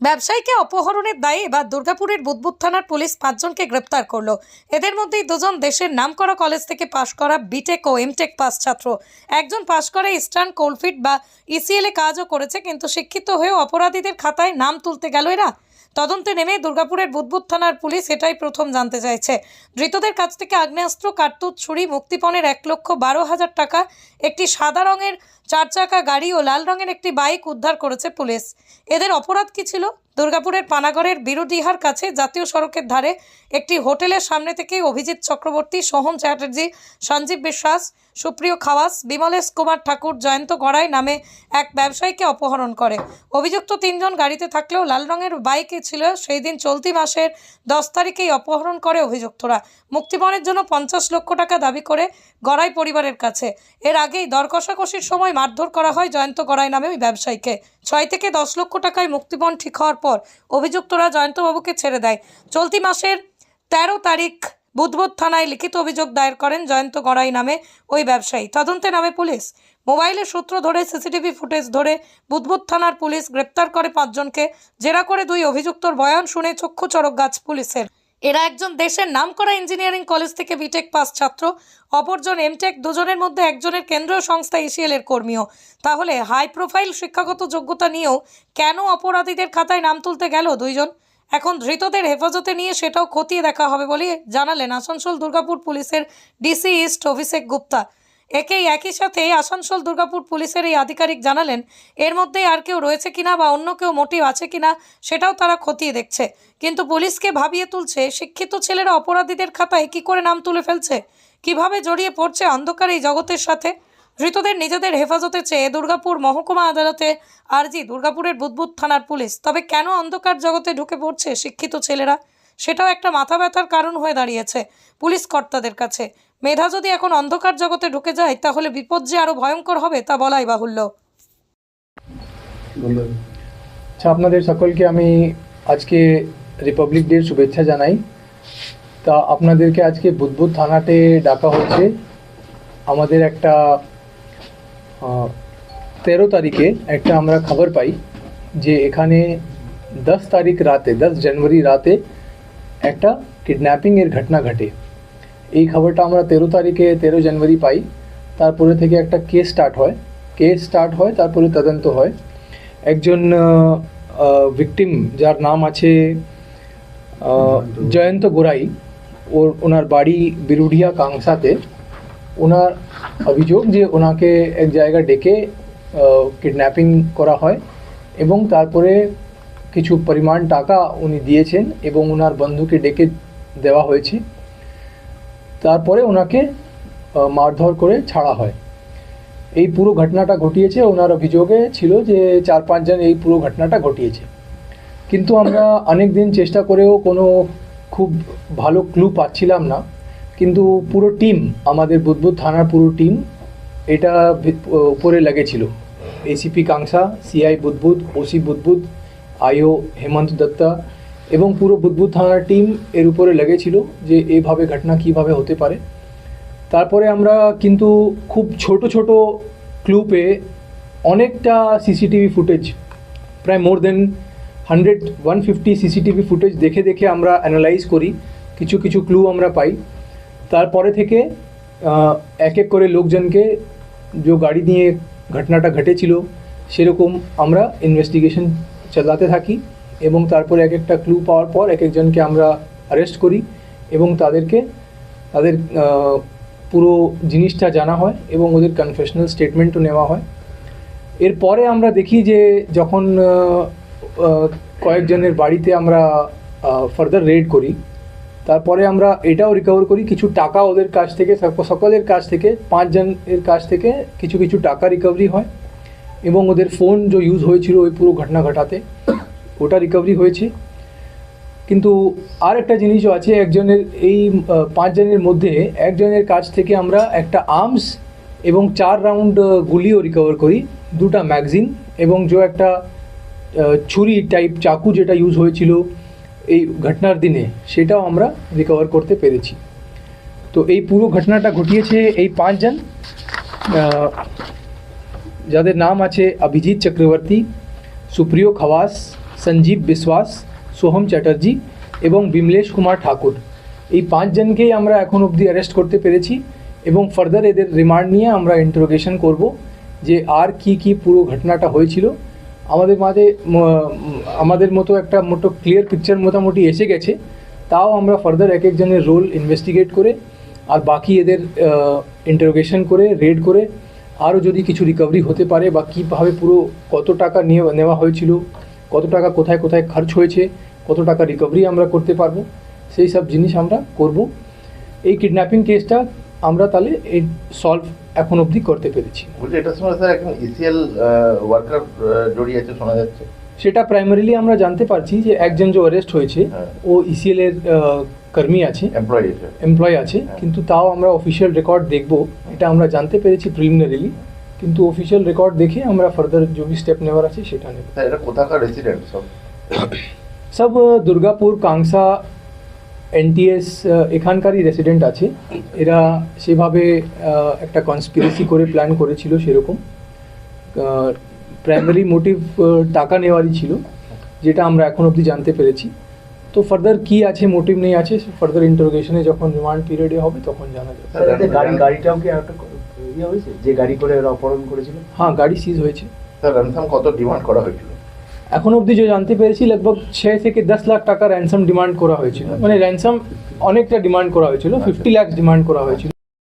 ব্যবসায়ীকে অপহরণের দায়ে এবার দুর্গাপুরের বুধবুদ থানার পুলিশ পাঁচজনকে গ্রেপ্তার করল। এদের মধ্যেই দুজন দেশের নামকরা কলেজ থেকে পাশ করা বিটেক ও এমটেক পাস ছাত্র। একজন পাশ করে ইস্টার্ন কোলফিট বা ইসিএল এ কাজও করেছে, কিন্তু শিক্ষিত হয়েও অপরাধীদের খাতায় নাম তুলতে গেল এরা। তদন্তে নেমে দুর্গাপুরের বুধবুধ থানার পুলিশ এটাই প্রথম জানতে চাইছে। ধৃতদের কাছ থেকে আগ্নেয়াস্ত্র কার্তুত ছুরি, মুক্তিপণের এক লক্ষ বারো হাজার টাকা, একটি সাদা রঙের চার চাকা গাড়ি ও লাল রঙের একটি বাইক উদ্ধার করেছে পুলিশ। এদের অপরাধ কি ছিল? দুর্গাপুরের পানাগড়ের বিরুডিহার কাছে জাতীয় সড়কের ধারে একটি হোটেলের সামনে থেকে অভিজিৎ চক্রবর্তী, সোহম চ্যাটার্জি, সঞ্জীব বিশ্বাস, সুপ্রিয় খাওয়াস, বিমলেশ কুমার ঠাকুর, জয়ন্ত গড়াই নামে এক ব্যবসায়ীকে অপহরণ করে। অভিযুক্ত তিনজন গাড়িতে থাকলেও লাল রঙের বাইকে ছিল। সেই দিন চলতি মাসের দশ তারিখেই অপহরণ করে অভিযুক্তরা। মুক্তিপণের জন্য পঞ্চাশ লক্ষ টাকা দাবি করে গড়াই পরিবারের কাছে। এর আগেই দর কষাকষির সময় মারধর করা হয় জয়ন্ত গড়াই নামে ওই ব্যবসায়ীকে। ছয় থেকে দশ লক্ষ টাকায় মুক্তিপণ ঠিক হওয়ার পর অভিযুক্তরা জয়ন্তবাবুকে ছেড়ে দেয়। চলতি মাসের তেরো তারিখ বুধবুধ থানায় লিখিত অভিযোগ দায়ের করেন জয়ন্ত গড়াই নামে ওই ব্যবসায়ী। তদন্তে নামে পুলিশ। মোবাইলের সূত্র ধরে, সিসিটিভি ফুটেজ ধরে বুধবুধ থানার পুলিশ গ্রেপ্তার করে পাঁচজনকে। জেরা করে দুই অভিযুক্তর বয়ান শুনে চক্ষু চড়ক গাছ পুলিশের এরা একজন দেশের নাম করা ইঞ্জিনিয়ারিং কলেজ থেকে বিটেক পাস ছাত্র। অপরজন এমটেক দুজনের মধ্যে একজনের কেন্দ্রীয় সংস্থা ইসিএল এর কর্মীও। তাহলে হাই প্রোফাইল শিক্ষাগত যোগ্যতা নিয়েও কেন অপরাধীদের খাতায় নাম তুলতে গেল দুইজন? এখন ধৃতদের হেফাজতে নিয়ে সেটাও খতিয়ে দেখা হবে বলে জানালেন আসানসোল দুর্গাপুর পুলিশের ডিসি ইস্ট অভিষেক গুপ্তা। একেই একই সাথে আসানসোল, দুর্গাপুর পুলিশের এই আধিকারিক জানালেন, এর মধ্যেই আর কেউ রয়েছে কিনা বা অন্য কেউ মোটিভ আছে কিনা সেটাও তারা খতিয়ে দেখছে। কিন্তু পুলিশকে ভাবিয়ে তুলছে, শিক্ষিত ছেলেরা অপরাধীদের খাতায় কি করে নাম তুলে ফেলছে? কীভাবে জড়িয়ে পড়ছে অন্ধকার এই জগতের সাথে? ধৃতদের নিজেদের হেফাজতে চেয়ে দুর্গাপুর মহকুমা আদালতে আরজি, দুর্গাপুরের বুদবুদ থানার পুলিশ। তবে কেন অন্ধকার জগতে ঢুকে পড়ছে শিক্ষিত ছেলেরা? সেটাও একটা মাথা ব্যথার কারণ হয়ে দাঁড়িয়েছে পুলিশ কর্তাদের কাছে। মেধা যদি এখন অন্ধকার জগতে ঢুকে যায় তাহলে বিপদ যে আরও ভয়ঙ্কর হবে তা বলাই বাহুল্য। আচ্ছা আপনাদের সকলকে আমি আজকে রিপাবলিক ডের শুভেচ্ছা জানাই। তা আপনাদেরকে আজকে বুদবুদ থানাতে ডাকা হচ্ছে আমাদের একটা তেরো তারিখে একটা আমরা খবর পাই যে এখানে দশ তারিখ রাতে দশ জানুয়ারি রাতে একটা কিডন্যাপিংয়ের ঘটনা ঘটে। এই খবরটা আমরা তেরো তারিখে তেরো জানুয়ারি পাই। তারপরে থেকে একটা কেস স্টার্ট হয়। কেস স্টার্ট হয়, তারপরে তদন্ত হয়। একজন ভিকটিম যার নাম আছে জয়ন্ত গোরাই ওর, ওনার বাড়ি বিরুডিয়া কাংসাতে। ওনার অভিযোগ যে ওনাকে এক জায়গায় ডেকে কিডন্যাপিং করা হয় এবং তারপরে কিছু পরিমাণ টাকা উনি দিয়েছেন এবং ওনার বন্ধুকে ডেকে দেওয়া হয়েছে। তারপরে ওনাকে মারধর করে ছাড়া হয়। এই পুরো ঘটনাটা ঘটিয়েছে, ওনার অভিযোগে ছিল যে চার পাঁচজন এই পুরো ঘটনাটা ঘটিয়েছে। কিন্তু আমরা অনেক দিন চেষ্টা করেও কোনো খুব ভালো ক্লু পাচ্ছিলাম না। কিন্তু পুরো টিম আমাদের বুদবুদ থানার পুরো টিম এটা উপরে লেগেছিল। ACP Kanksa CI Budbud OC Budbud IO Hemanta Datta এবং পুরো বুদবুদ থানার টিম এর উপরে লেগেছিল যে এভাবে ঘটনা কীভাবে হতে পারে। তারপরে আমরা কিন্তু খুব ছোট ছোট ক্লু পেয়ে অনেকটা সিসিটিভি ফুটেজ প্রায় more than hundred one fifty CCTV footage দেখে দেখে আমরা অ্যানালাইজ করি। কিছু কিছু ক্লু আমরা পাই। তারপরে থেকে এক এক করে লোকজনকে যে গাড়ি নিয়ে ঘটনাটা ঘটেছিল, সেরকম আমরা ইনভেস্টিগেশন চালাতে থাকি। এবং তারপরে এক একটা ক্লু পাওয়ার পর এক একজনকে আমরা অ্যারেস্ট করি এবং তাদেরকে, তাদের পুরো জিনিসটা জানা হয় এবং ওদের কনফেশনাল স্টেটমেন্টও নেওয়া হয়। এরপরে আমরা দেখি যে যখন কয়েকজনের বাড়িতে আমরা ফার্দার রেড করি, তারপরে আমরা এটাও রিকভার করি, কিছু টাকা ওদের কাছ থেকে সকলের কাছ থেকে, পাঁচজনের কাছ থেকে কিছু কিছু টাকা রিকভারি হয় এবং ওদের ফোন যে ইউজ হয়েছিল ওই পুরো ঘটনা ঘটাতে। ওটা রিকভারি হয়েছে। কিন্তু আর একটা জিনিসও আছে, একজনের এই পাঁচজনের মধ্যে একজনের কাছ থেকে আমরা একটা আর্মস এবং চার রাউন্ড গুলিও রিকভার করি, দুটা ম্যাগজিন এবং যে একটা ছুরি টাইপ চাকু যেটা ইউজ হয়েছিল এই ঘটনার দিনে, সেটাও আমরা রিকভার করতে পেরেছি। তো এই পুরো ঘটনাটা ঘটিয়েছে এই পাঁচজন। যাদের নাম আছে অভিজিৎ চক্রবর্তী, সুপ্রিয় খওয়াস সঞ্জীব বিশ্বাস, সোহম চ্যাটার্জি এবং বিমলেশ কুমার ঠাকুর। এই পাঁচজনকেই আমরা এখন অবধি অ্যারেস্ট করতে পেরেছি এবং ফার্দার এদের রিমান্ড নিয়ে আমরা ইন্টারোগেশন করব যে আর কি কি পুরো ঘটনাটা হয়েছিল। আমাদের মাঝে আমাদের মতো একটা মোটো ক্লিয়ার পিকচার মোটামুটি এসে গেছে। তাও আমরা ফার্দার এক একজনের রোল ইনভেস্টিগেট করে আর বাকি এদের ইন্টারোগেশন করে রেড করে, আরও যদি কিছু রিকভারি হতে পারে বা কীভাবে পুরো কত টাকা নিয়ে, নেওয়া হয়েছিল কত টাকা কোথায় কোথায় খরচ হয়েছে কত টাকা রিকভারি আমরা করতে পারব সেই সব জিনিস আমরা করব। এই কিডন্যাপিং কেসটা আমরা তাহলে এই সলভ এখন অবধি করতে পেরেছি। এটার সময় স্যার একজন ইসিএল ওয়ার্কার জড়িয়ে আছে শোনা যাচ্ছে। সেটা প্রাইমারিলি আমরা জানতে পারছি যে একজন যে অ্যারেস্ট হয়েছে হ্যাঁ। ও ইসিএল এর কর্মী আছে এমপ্লয়ি আছে। এমপ্লয় আছে হ্যাঁ। কিন্তু তাও আমরা অফিসিয়াল রেকর্ড দেখব এটা আমরা জানতে পেরেছি প্রিলিমিনারিলি কিন্তু অফিসিয়াল রেকর্ড দেখে আমরা ফার্দার যে স্টেপ নেওয়ার আছে সেটা নেব। স্যার এটা কোথাকার রেসিডেন্ট সব? সব দুর্গাপুর কাংসা এনটিএস এখানকারই রেসিডেন্ট আছে। এরা সেভাবে একটা কনস্পিরেসি করে প্ল্যান করেছিল সেরকম। প্রাইমারি মোটিভ টাকা নেওয়ারই ছিল যেটা আমরা এখন অবধি জানতে পেরেছি। তো ফার্দার কি আছে মোটিভ নেই আছে ফার্দার ইন্টারোগেশনে যখন রিমান্ড পিরিয়ডে হবে তখন জানা যাবে। গাড়ি জানেন- গাড়িটাও কি একটা ইয়ে হয়েছে? যে গাড়ি করে এরা অপহরণ করেছিল? হ্যাঁ গাড়ি সিজ হয়েছে। স্যার র্যানসাম কত ডিমান্ড করা হয়েছিল? এখন অবধি যে জানতে পেরেছি লগভগ ছয় থেকে দশ লাখ টাকা র্যানসাম ডিমান্ড করা হয়েছিল। মানে র্যানসাম অনেকটা ডিমান্ড করা হয়েছিল ফিফটি লাখ ডিমান্ড করা হয়েছিল।